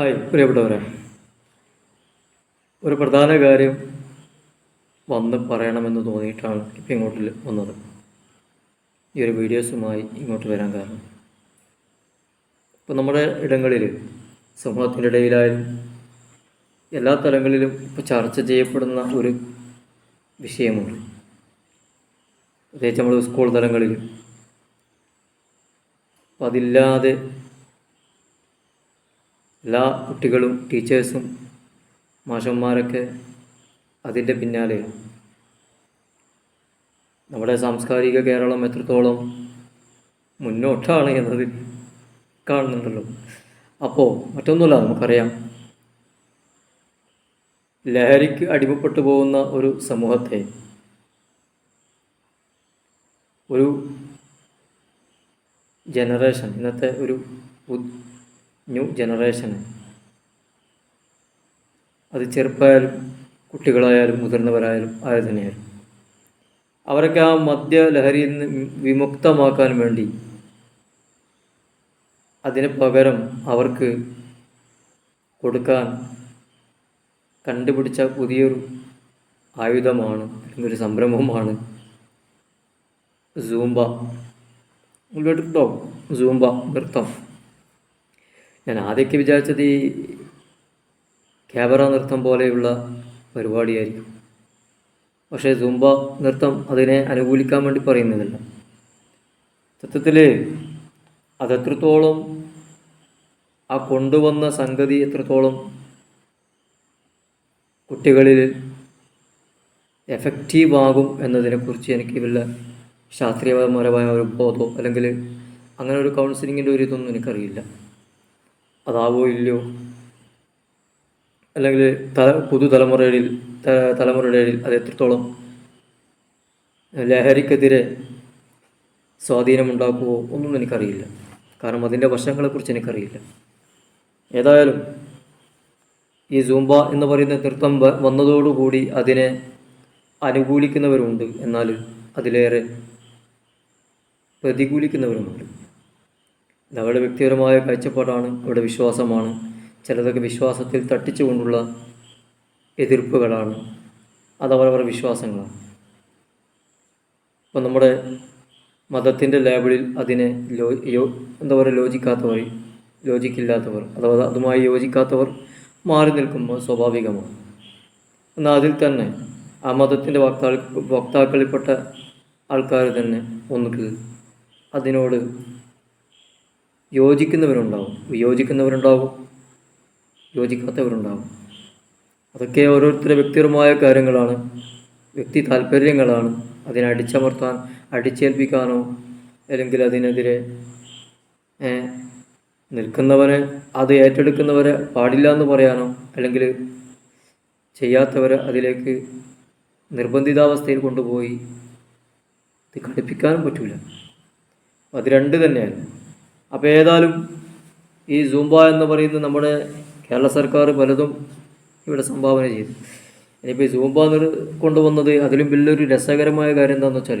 Hi പ്രിയപ്പെട്ടവരെ. ഒരു പ്രധാന കാര്യം വന്ന് പറയണമെന്ന് തോന്നിയിട്ടാണ് ഇപ്പം ഇങ്ങോട്ട് വന്നത്. ഈ ഒരു വീഡിയോസുമായി ഇങ്ങോട്ട് വരാൻ കാരണം. ഇപ്പം നമ്മുടെ ഇടങ്ങളിൽ സമൂഹത്തിന്റെ ഇടയിലായാലും എല്ലാ തലങ്ങളിലും ഇപ്പോൾ ചർച്ച ചെയ്യപ്പെടുന്ന ഒരു വിഷയമുണ്ട്. പ്രത്യേകിച്ച് നമ്മൾ സ്കൂൾ തലങ്ങളിൽ. അപ്പം അതില്ലാതെ എല്ലാ കുട്ടികളും ടീച്ചേഴ്സും മാഷന്മാരൊക്കെ അതിന്റെ പിന്നാലെ നമ്മുടെ സാംസ്കാരിക കേരളം എത്രത്തോളം മുന്നോട്ടാണ് എന്നത് കാണുന്നുണ്ടല്ലോ. അപ്പോൾ മറ്റൊന്നുമില്ല നമുക്കറിയാം. ലഹരിക്ക് അടിമപ്പെട്ടു പോകുന്ന ഒരു സമൂഹത്തെ ഒരു ജനറേഷൻ ഇന്നത്തെ ഒരു ന്യൂ ജനറേഷന് അത് ചെറുപ്പമായാലും കുട്ടികളായാലും മുതിർന്നവരായാലും ആര് തന്നെയായാലും. അവരൊക്കെ ആ മദ്യ ലഹരിയിൽ നിന്ന് വിമുക്തമാക്കാൻ വേണ്ടി അതിന് പകരം അവർക്ക് കൊടുക്കാൻ കണ്ടുപിടിച്ച പുതിയൊരു ആയുധമാണ് ഒരു സംരംഭമാണ് സൂംബ. കേട്ടിട്ടുണ്ടോ സൂംബ നൃത്തം. ഞാൻ ആദ്യമൊക്കെ വിചാരിച്ചത് ഈ ക്യാമറ നൃത്തം പോലെയുള്ള പരിപാടിയായിരിക്കും. പക്ഷേ സുംബ നൃത്തം അതിനെ അനുകൂലിക്കാൻ വേണ്ടി പറയുന്നതല്ല. സത്യത്തിൽ അതെത്രത്തോളം ആ കൊണ്ടുവന്ന സംഗതി എത്രത്തോളം കുട്ടികളിൽ എഫക്റ്റീവ് ആകും എന്നതിനെക്കുറിച്ച് എനിക്ക് വല്ല ശാസ്ത്രീയപരമായ ഒരു ബോധമോ അല്ലെങ്കിൽ അങ്ങനെ ഒരു കൗൺസിലിങ്ങിന്റെ ഒരു ഇതൊന്നും എനിക്കറിയില്ല. അതാവോ ഇല്ലയോ? അല്ലെങ്കിൽ തല പുതുതലമുറയിൽ തലമുറയുടെ അത് എത്രത്തോളം ലഹരിക്കെതിരെ സ്വാധീനമുണ്ടാക്കുമോ ഒന്നും എനിക്കറിയില്ല. കാരണം അതിന്റെ വശങ്ങളെക്കുറിച്ച് എനിക്കറിയില്ല. ഏതായാലും ഈ സൂംബ എന്ന് പറയുന്ന നൃത്തം വന്നതോടുകൂടി അതിനെ അനുകൂലിക്കുന്നവരുണ്ട്. എന്നാൽ അതിലേറെ പ്രതികൂലിക്കുന്നവരുമുണ്ട്. അവരുടെ വ്യക്തിപരമായ കാഴ്ചപ്പാടാണ് അവരുടെ വിശ്വാസമാണ്. ചിലതൊക്കെ വിശ്വാസത്തിൽ തട്ടിച്ചുകൊണ്ടുള്ള എതിർപ്പുകളാണ്. അതവരവരുടെ വിശ്വാസങ്ങളാണ്. ഇപ്പം നമ്മുടെ മതത്തിന്റെ ലേബിളിൽ അതിനെ ലോ യോ എന്താ പറയുക ലോജിക്കാത്തവർ ലോജിക്കില്ലാത്തവർ അഥവാ അതുമായി യോജിക്കാത്തവർ മാറി നിൽക്കുമ്പോൾ സ്വാഭാവികമാണ്. എന്നാൽ അതിൽ തന്നെ ആ മതത്തിന്റെ വക്താ വക്താക്കളിൽപ്പെട്ട ആൾക്കാർ തന്നെ ഒന്നുകിൽ അതിനോട് യോജിക്കുന്നവരുണ്ടാവും. വിയോജിക്കുന്നവരുണ്ടാവും യോജിക്കാത്തവരുണ്ടാവും. അതൊക്കെ ഓരോരുത്തരുടെ വ്യക്തിപരമായ കാര്യങ്ങളാണ്. വ്യക്തി താല്പര്യങ്ങളാണ്. അതിനെ അടിച്ചമർത്താൻ അടിച്ചേൽപ്പിക്കാനോ അല്ലെങ്കിൽ അതിനെതിരെ നിൽക്കുന്നവരെ അത് ഏറ്റെടുക്കുന്നവരെ പാടില്ല എന്ന് പറയാനോ അല്ലെങ്കിൽ ചെയ്യാത്തവരെ അതിലേക്ക് നിർബന്ധിതാവസ്ഥയിൽ കൊണ്ടുപോയി ഇത് കളിപ്പിക്കാനും പറ്റില്ല അത് രണ്ട് തന്നെയാണ്. അപ്പോൾ ഏതായാലും ഈ സൂംബ എന്ന് പറയുന്നത് നമ്മുടെ കേരള സർക്കാർ പലതും ഇവിടെ സംഭാവന ചെയ്തു. ഇനിയിപ്പോൾ ഈ സൂംബ കൊണ്ടുവന്നത് അതിലും വലിയൊരു രസകരമായ കാര്യം എന്താണെന്ന് വെച്ചാൽ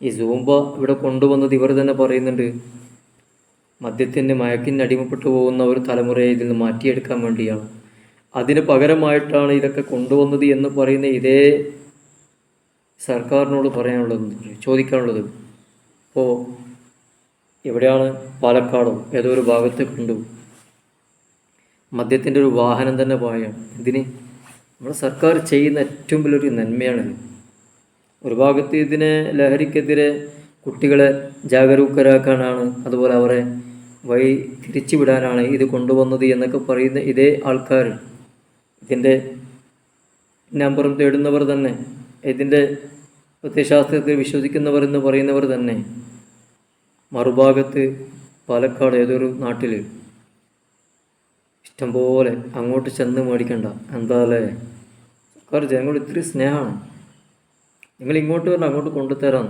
ഈ സൂംബ ഇവിടെ കൊണ്ടുവന്നത് ഇവർ തന്നെ പറയുന്നുണ്ട് മദ്യത്തിന് മയക്കിന് അടിമപ്പെട്ടു പോകുന്ന ഒരു തലമുറയെ ഇതിൽ നിന്ന് മാറ്റിയെടുക്കാൻ വേണ്ടിയാണ്. അതിന് പകരമായിട്ടാണ് ഇതൊക്കെ കൊണ്ടുവന്നത് എന്ന് പറയുന്ന ഇതേ സർക്കാരിനോട് പറയാനുള്ളത് ചോദിക്കാനുള്ളത്. ഇപ്പോൾ എവിടെയാണ് പാലക്കാടും ഏതോ ഒരു ഭാഗത്ത് കണ്ടു. മദ്യത്തിന്റെ ഒരു വാഹനം തന്നെ പോയാൽ ഇതിന് നമ്മുടെ സർക്കാർ ചെയ്യുന്ന ഏറ്റവും വലിയൊരു നന്മയാണിത്. ഒരു ഭാഗത്ത് ഇതിനെ ലഹരിക്കെതിരെ കുട്ടികളെ ജാഗരൂകരാക്കാനാണ് അതുപോലെ അവരെ വഴി തിരിച്ചുവിടാനാണ് ഇത് കൊണ്ടുവന്നത് എന്നൊക്കെ പറയുന്ന ഇതേ ആൾക്കാർ. ഇതിന്റെ നമ്പറും തേടുന്നവർ തന്നെ ഇതിന്റെ പ്രത്യശാസ്ത്രത്തിൽ വിശ്വസിക്കുന്നവർ എന്ന് പറയുന്നവർ തന്നെ. മറുഭാഗത്ത് പാലക്കാട് ഏതൊരു നാട്ടിൽ ഇഷ്ടംപോലെ അങ്ങോട്ട് ചെന്ന് മേടിക്കണ്ട. എന്താ അല്ലേ? സർക്കാർ ജനങ്ങളോട് ഇത്തിരി സ്നേഹമാണ്. നിങ്ങൾ ഇങ്ങോട്ട് വരണം അങ്ങോട്ട് കൊണ്ടുതരാം.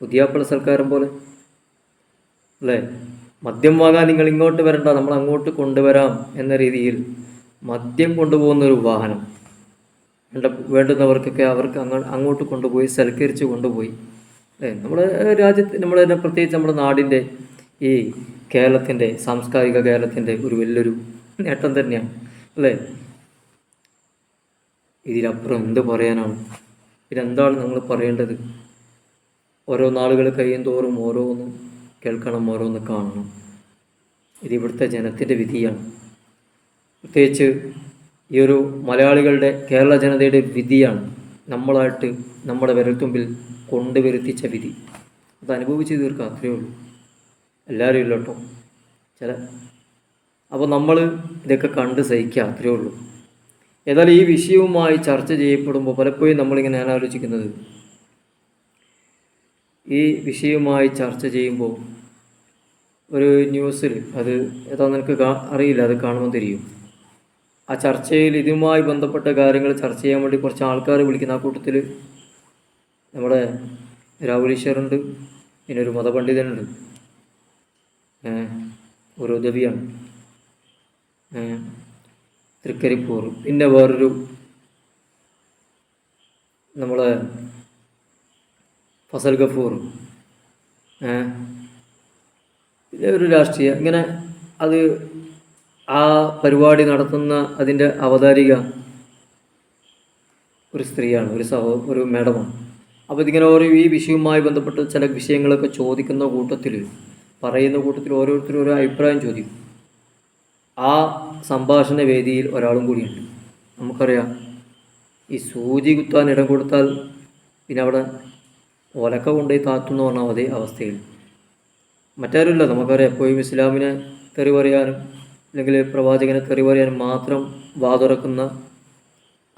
പുതിയാപ്പിള സർക്കാരും പോലെ. അല്ലേ? മദ്യം വാങ്ങാൻ നിങ്ങൾ ഇങ്ങോട്ട് വരണ്ട നമ്മൾ അങ്ങോട്ട് കൊണ്ടുവരാം എന്ന രീതിയിൽ മദ്യം കൊണ്ടുപോകുന്ന ഒരു വാഹനം വേണ്ട വേണ്ടുന്നവർക്കൊക്കെ അവർക്ക് അങ്ങോട്ട് കൊണ്ടുപോയി സൽക്കരിച്ച് കൊണ്ടുപോയി. നമ്മുടെ രാജ്യത്ത് നമ്മുടെ പ്രത്യേകിച്ച് നമ്മുടെ നാടിന്റെ ഈ കേരളത്തിന്റെ സാംസ്കാരിക കേരളത്തിന്റെ ഒരു വലിയൊരു നേട്ടം തന്നെയാണ് അല്ലേ? ഇതിലപ്പുറം എന്ത് പറയാനാണ്? പിന്നെ എന്താണ് നമ്മൾ പറയേണ്ടത്? ഓരോ നാളുകൾ കഴിയും തോറും ഓരോന്ന് കേൾക്കണം ഓരോന്ന് കാണണം. ഇത് ഇവിടുത്തെ ജനത്തിന്റെ വിധിയാണ്. പ്രത്യേകിച്ച് ഈ ഒരു മലയാളികളുടെ കേരള ജനതയുടെ വിധിയാണ്. നമ്മളായിട്ട് നമ്മുടെ വിരൽത്തുമ്പിൽ കൊണ്ടുവരുത്തിച്ച വിധി. അത് അനുഭവിച്ച് തീർക്കുക അത്രയേ ഉള്ളൂ. എല്ലാവരും ഇല്ല കേട്ടോ. ചില അപ്പോൾ നമ്മൾ ഇതൊക്കെ കണ്ട് സഹിക്കുക അത്രയേ ഉള്ളൂ. ഏതായാലും ഈ വിഷയവുമായി ചർച്ച ചെയ്യപ്പെടുമ്പോൾ പലപ്പോഴും നമ്മളിങ്ങനെ ആലോചിക്കുന്നത് ഈ വിഷയവുമായി ചർച്ച ചെയ്യുമ്പോൾ ഒരു ന്യൂസിൽ അത് ഏതാ നിനക്ക് അറിയില്ല അത് കാണുമ്പോൾ തിരിയും. ആ ചർച്ചയിൽ ഇതുമായി ബന്ധപ്പെട്ട കാര്യങ്ങൾ ചർച്ച ചെയ്യാൻ വേണ്ടി കുറച്ച് ആൾക്കാർ വിളിക്കുന്ന ആ കൂട്ടത്തിൽ നമ്മുടെ രാഹുൽ ഈശ്വറുണ്ട് പിന്നെ ഒരു മതപണ്ഡിതനുണ്ട്. ഒരു ഉദവിയാണ്. തൃക്കരിപ്പൂർ. പിന്നെ വേറൊരു നമ്മളെ ഫസൽ ഗഫൂർ. പിന്നെ ഒരു രാഷ്ട്രീയ ഇങ്ങനെ അത് ആ പരിപാടി നടത്തുന്ന അതിന്റെ അവതാരിക ഒരു സ്ത്രീയാണ് ഒരു സഹോ ഒരു മേഡമാണ്. അപ്പോൾ ഇതിങ്ങനെ ഓരോ ഈ വിഷയവുമായി ബന്ധപ്പെട്ട് ചില വിഷയങ്ങളൊക്കെ ചോദിക്കുന്ന കൂട്ടത്തിൽ പറയുന്ന കൂട്ടത്തിൽ ഓരോരുത്തരും ഓരോ അഭിപ്രായം ചോദിക്കും. ആ സംഭാഷണ വേദിയിൽ ഒരാളും കൂടിയുണ്ട്. നമുക്കറിയാം ഈ സൂചി കുത്താൻ ഇടം കൊടുത്താൽ പിന്നെ അവിടെ ഒലക്ക കൊണ്ടുപോയി താത്തുന്ന പറഞ്ഞാൽ അതേ അവസ്ഥയിൽ. മറ്റാരുമില്ല നമുക്കറിയാം എപ്പോഴും ഇസ്ലാമിനെ തെറി പറയാനും അല്ലെങ്കിൽ പ്രവാചകനെ തെറി പറയാൻ മാത്രം വാതുറക്കുന്ന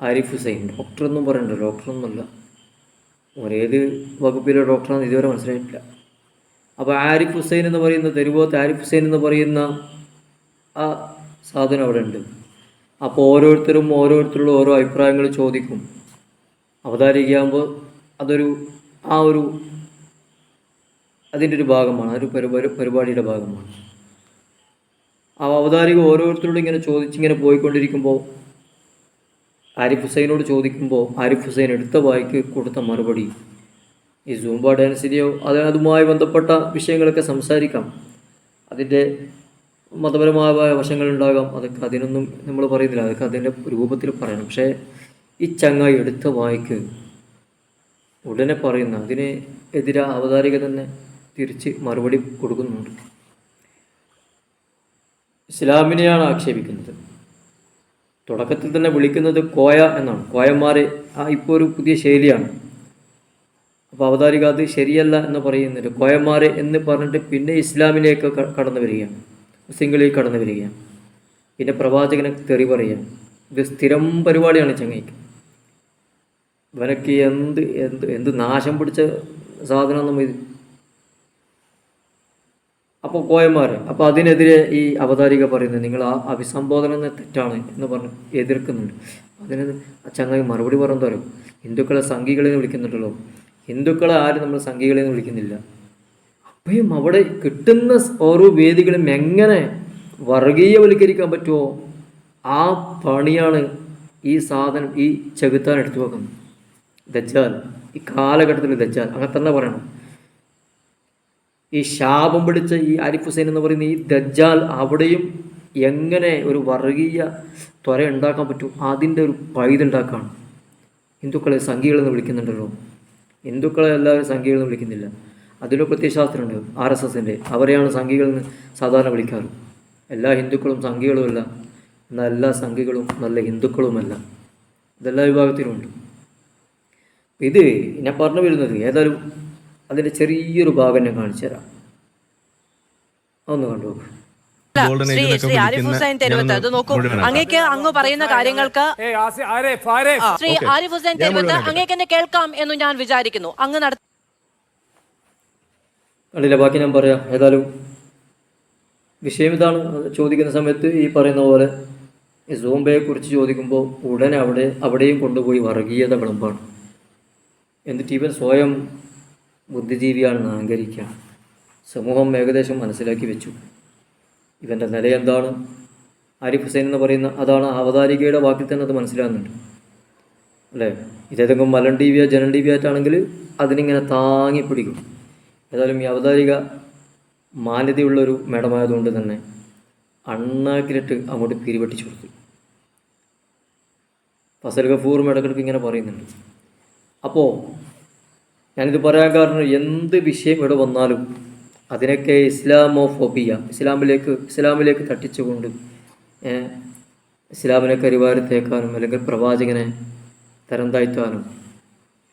ആരിഫ് ഹുസൈൻ. ഡോക്ടറൊന്നും പറയണ്ട ഡോക്ടറൊന്നുമല്ല. ഒരേത് വകുപ്പിലെ ഡോക്ടറാണെന്ന് ഇതുവരെ മനസ്സിലായിട്ടില്ല. അപ്പോൾ ആരിഫ് ഹുസൈൻ എന്ന് പറയുന്ന തെരുവോത്ത് ആരിഫ് ഹുസൈൻ എന്ന് പറയുന്ന ആ സാധനം അവിടെ ഉണ്ട് അപ്പോൾ ഓരോരുത്തരും ഓരോരുത്തരുടെ ഓരോ അഭിപ്രായങ്ങൾ ചോദിക്കും. അവതാരികയാകുമ്പോൾ അതൊരു ആ ഒരു അതിന്റെ ഒരു ഭാഗമാണ് ഒരു പരിപാടി പരിപാടിയുടെ ഭാഗമാണ്. ആ അവതാരിക ഓരോരുത്തരോടും ഇങ്ങനെ ചോദിച്ചിങ്ങനെ പോയിക്കൊണ്ടിരിക്കുമ്പോൾ ആരിഫ് ഹുസൈനോട് ചോദിക്കുമ്പോൾ ആരിഫ് ഹുസൈൻ എടുത്ത വായിക്ക് കൊടുത്ത മറുപടി. ഈ സൂംബ ഡാൻസിനെയോ അത് അതുമായി ബന്ധപ്പെട്ട വിഷയങ്ങളൊക്കെ സംസാരിക്കാം. അതിന്റെ മതപരമായ വശങ്ങളുണ്ടാകാം അതൊക്കെ അതിനൊന്നും നമ്മൾ പറയുന്നില്ല. അതൊക്കെ അതിന്റെ രൂപത്തിൽ പറയണം. പക്ഷേ ഈ ചങ്ങായി എടുത്ത വായിക്ക് ഉടനെ പറയുന്ന അതിന് എതിരെ അവതാരിക തന്നെ തിരിച്ച് മറുപടി കൊടുക്കുന്നുണ്ട്. ഇസ്ലാമിനെയാണ് ആക്ഷേപിക്കുന്നത്. തുടക്കത്തിൽ തന്നെ വിളിക്കുന്നത് കോയ എന്നാണ്. കോയന്മാരെ ഇപ്പോൾ ഒരു പുതിയ ശൈലിയാണ്. അപ്പോൾ അവതാരിക അത് ശരിയല്ല എന്ന് പറയുന്നില്ല കോയന്മാരെ എന്ന് പറഞ്ഞിട്ട് പിന്നെ ഇസ്ലാമിലേക്ക് കടന്നു വരികയാണ്. മുസ്ലിങ്ങളിലേക്ക് കടന്നു വരികയാണ്. പിന്നെ പ്രവാചകനെ തെറി പറയുകയാണ്. ഇത് സ്ഥിരം പരിപാടിയാണ് ചങ്ങയ്ക്ക്. ഇവനക്ക് എന്ത് എന്ത് എന്ത് നാശം പിടിച്ച സാധനം നമ്മൾ ഇത് അപ്പോൾ കോയന്മാർ അപ്പോൾ അതിനെതിരെ ഈ അവതാരിക പറയുന്നത് നിങ്ങൾ ആ അഭിസംബോധന തെറ്റാണ് എന്ന് പറഞ്ഞ് എതിർക്കുന്നുണ്ട്. അതിന് ചങ്ങായി മറുപടി പറഞ്ഞു തരും. ഹിന്ദുക്കളെ സംഘികളെ എന്ന് വിളിക്കുന്നുണ്ടല്ലോ. ഹിന്ദുക്കളെ ആരും നമ്മൾ സംഘികളെ എന്ന് വിളിക്കുന്നില്ല. അപ്പോഴും അവിടെ കിട്ടുന്ന ഓരോ വേദികളും എങ്ങനെ വർഗീയവൽക്കരിക്കാൻ പറ്റുമോ ആ പണിയാണ് ഈ സാധനം ഈ ചെകുത്താൻ എടുത്തു വെക്കുന്നത്. ദജ്ജാൽ ഈ കാലഘട്ടത്തിൽ ദജ്ജാൽ അങ്ങനെ തന്നെ പറയണം. ഈ ശാപം പിടിച്ച ഈ ആരിഫ് ഹുസൈൻ എന്ന് പറയുന്ന ഈ ദജ്ജാൽ അവിടെയും എങ്ങനെ ഒരു വർഗീയ ത്വര ഉണ്ടാക്കാൻ പറ്റും? അതിന്റെ ഒരു പൈതുണ്ടാക്കാണ് ഹിന്ദുക്കളെ സംഘികളെന്ന് വിളിക്കുന്നുണ്ടല്ലോ. ഹിന്ദുക്കളെ എല്ലാവരും സംഘികളെന്ന് വിളിക്കുന്നില്ല. അതിലൊരു പ്രത്യയശാസ്ത്രമുണ്ട് ആർ എസ് എസിന്റെ. അവരെയാണ് സംഘികളെന്ന് സാധാരണ വിളിക്കാറ്. എല്ലാ ഹിന്ദുക്കളും സംഘികളുമല്ല എന്നാൽ എല്ലാ സംഘികളും നല്ല ഹിന്ദുക്കളുമല്ല. ഇതെല്ലാ വിഭാഗത്തിലുമുണ്ട്. ഇത് ഞാൻ പറഞ്ഞു വരുന്നത് ഏതായാലും അതിന്റെ ചെറിയൊരു ഭാഗം ഞാൻ കാണിച്ചു തരാം ഒന്ന് കണ്ടു ശ്രീ ശ്രീ ആരിഫ് ഹുസൈൻ തെരുവത്ത് അത് നോക്കൂ. അങ്ങേക്ക് അങ്ങ് പറയുന്ന കാര്യങ്ങൾക്ക്. ശ്രീ. ആരിഫ് ഹുസൈൻ തെരുവത്ത്. അങ്ങേക്ക് എന്നെ കേൾക്കാം എന്ന് ഞാൻ വിചാരിക്കുന്നു അങ്ങ് നടത്തില്ല കണ്ടില്ല ബാക്കി ഞാൻ പറയാം ഏതായാലും വിഷയം ഇതാണ് ചോദിക്കുന്ന സമയത്ത് ഈ പറയുന്ന പോലെ ഈ സോംബയെ കുറിച്ച് ചോദിക്കുമ്പോൾ ഉടനെ അവിടെ അവിടെയും കൊണ്ടുപോയി വർഗീയത വിളമ്പാണ് എന്നിട്ട് ഇവൻ സ്വയം ബുദ്ധിജീവിയാണെന്ന് അഹങ്കരിക്കുക. സമൂഹം ഏകദേശം മനസ്സിലാക്കി വെച്ചു. ഇവന്റെ നില എന്താണ് ആരിഫ് ഹുസൈൻ എന്ന് പറയുന്ന അതാണ് അവതാരികയുടെ വാക്കിൽ തന്നെ അത് മനസ്സിലാകുന്നുണ്ട്. അല്ലേ? ഇതേതെങ്കിലും മലൻ ടി വിയോ ജനൻ ടി വി ആയിട്ടാണെങ്കിൽ അതിനിങ്ങനെ താങ്ങി പിടിക്കും. ഏതായാലും ഈ അവതാരിക മാന്യതയുള്ളൊരു മേഡമായതുകൊണ്ട് തന്നെ അണ്ണാക്കിലിട്ട് അങ്ങോട്ട് പിരിവെട്ടിച്ചു കൊടുത്തു. ഫസൽ ഗഫൂർ മേടക്കിടക്ക് ഇങ്ങനെ പറയുന്നുണ്ട്. അപ്പോൾ ഞാനിത് പറയാൻ കാരണം എന്ത് വിഷയം ഇവിടെ വന്നാലും അതിനൊക്കെ ഇസ്ലാമോഫോബിയ ഇസ്ലാമിലേക്ക് ഇസ്ലാമിലേക്ക് തട്ടിച്ചുകൊണ്ട് ഇസ്ലാമിനെ കരിവാരത്തേക്കാനും അല്ലെങ്കിൽ പ്രവാചകനെ തരം താഴ്ത്താനും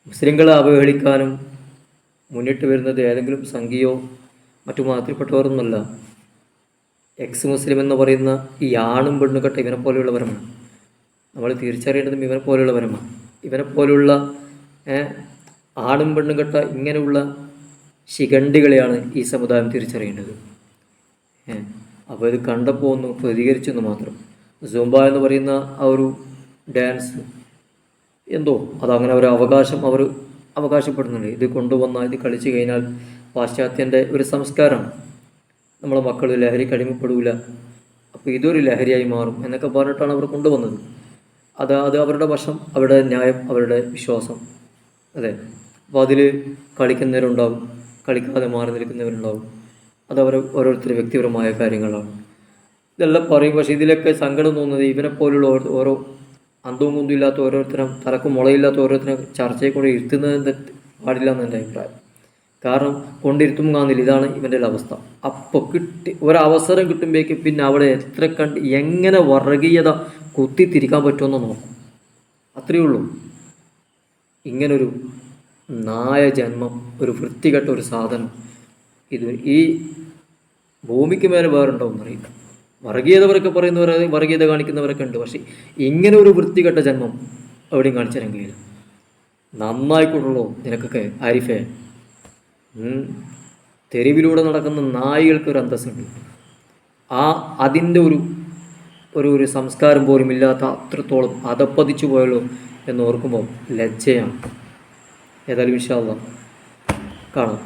മുസ്ലിങ്ങളെ അവഹേളിക്കാനും മുന്നിട്ട് വരുന്നത് ഏതെങ്കിലും സംഘിയോ മറ്റു മതത്തിൽപ്പെട്ടവരൊന്നുമല്ല എക്സ് മുസ്ലിം എന്ന് പറയുന്ന ഈ ആണും പെണ്ണും ഇവനെ പോലെയുള്ളവരമാണ്. നമ്മൾ തിരിച്ചറിയേണ്ടതും ഇവനെ പോലെയുള്ളവരമാണ്. ഇവനെ പോലെയുള്ള ആണും പെണ്ണും കെട്ട ഇങ്ങനെയുള്ള ശിഖണ്ഡികളെയാണ് ഈ സമുദായം തിരിച്ചറിയേണ്ടത്. അപ്പോൾ ഇത് കണ്ടപ്പോൾ ഒന്ന് പ്രതികരിച്ചെന്ന് മാത്രം. സുംബ എന്ന് പറയുന്ന ആ ഒരു ഡാൻസ് എന്തോ അതങ്ങനെ ഒരു അവകാശം അവർ അവകാശപ്പെടുന്നുണ്ട്. ഇത് കൊണ്ടുവന്ന ഇത് കളിച്ചു കഴിഞ്ഞാൽ പാശ്ചാത്യന്റെ ഒരു സംസ്കാരമാണ്. നമ്മളെ മക്കൾ ലഹരി കടിമപ്പെടില്ല അപ്പോൾ ഇതൊരു ലഹരിയായി മാറും എന്നൊക്കെ പറഞ്ഞിട്ടാണ് അവർ കൊണ്ടുവന്നത്. അത് അത് അവരുടെ വശം അവരുടെ ന്യായം അവരുടെ വിശ്വാസം. അതെ. അപ്പോൾ അതിൽ കളിക്കുന്നവരുണ്ടാവും കളിക്കാതെ മാറി നിൽക്കുന്നവരുണ്ടാവും. അത് അവർ ഓരോരുത്തരുടെ വ്യക്തിപരമായ കാര്യങ്ങളാണ്. ഇതെല്ലാം പറയും പക്ഷേ ഇതിലൊക്കെ സങ്കടം തോന്നുന്നത് ഇവനെ പോലുള്ള ഓരോ- അന്തവും കുന്തും ഇല്ലാത്ത ഓരോരുത്തരും തലക്കും മുളയില്ലാത്ത ഓരോരുത്തരും ചർച്ചയെ കൂടെ ഇരുത്തുന്നത് പാടില്ല എന്ന് എന്റെ അഭിപ്രായം. കാരണം കൊണ്ടിരുത്തും കാണുന്നില്ല ഇതാണ് ഇവന്റെ അവസ്ഥ. അപ്പോൾ കിട്ടി ഒരവസരം കിട്ടുമ്പോഴേക്ക് പിന്നെ അവിടെ എത്ര കണ്ട് എങ്ങനെ വർഗീയത കുത്തിത്തിരിക്കാൻ പറ്റുമെന്ന് നോക്കും. അത്രയേ ഉള്ളൂ. ഇങ്ങനൊരു നായ ജന്മം ഒരു വൃത്തികെട്ട ഒരു സാധനം. ഇത് ഈ ഭൂമിക്ക് മേലെ വേറുണ്ടോയെന്ന് അറിയില്ല വർഗീയതവരൊക്കെ പറയുന്നവർ വർഗീയത കാണിക്കുന്നവരൊക്കെ ഉണ്ട്. പക്ഷേ ഇങ്ങനെ ഒരു വൃത്തികെട്ട ജന്മം എവിടെയും കാണിച്ചു നന്നായിക്കൊള്ളോ നിനക്കൊക്കെ ആരിഫേ. തെരുവിലൂടെ നടക്കുന്ന നായികൾക്ക് ഒരു അന്തസ്സുണ്ട്. ആ അതിന്റെ ഒരു ഒരു ഒരു സംസ്കാരം പോലും ഇല്ലാത്ത അത്രത്തോളം അതപ്പതിച്ചു പോയല്ലോ എന്ന് ഓർക്കുമ്പോൾ ലജ്ജയാണ്. ഏതായാലും വിശാല കാണാം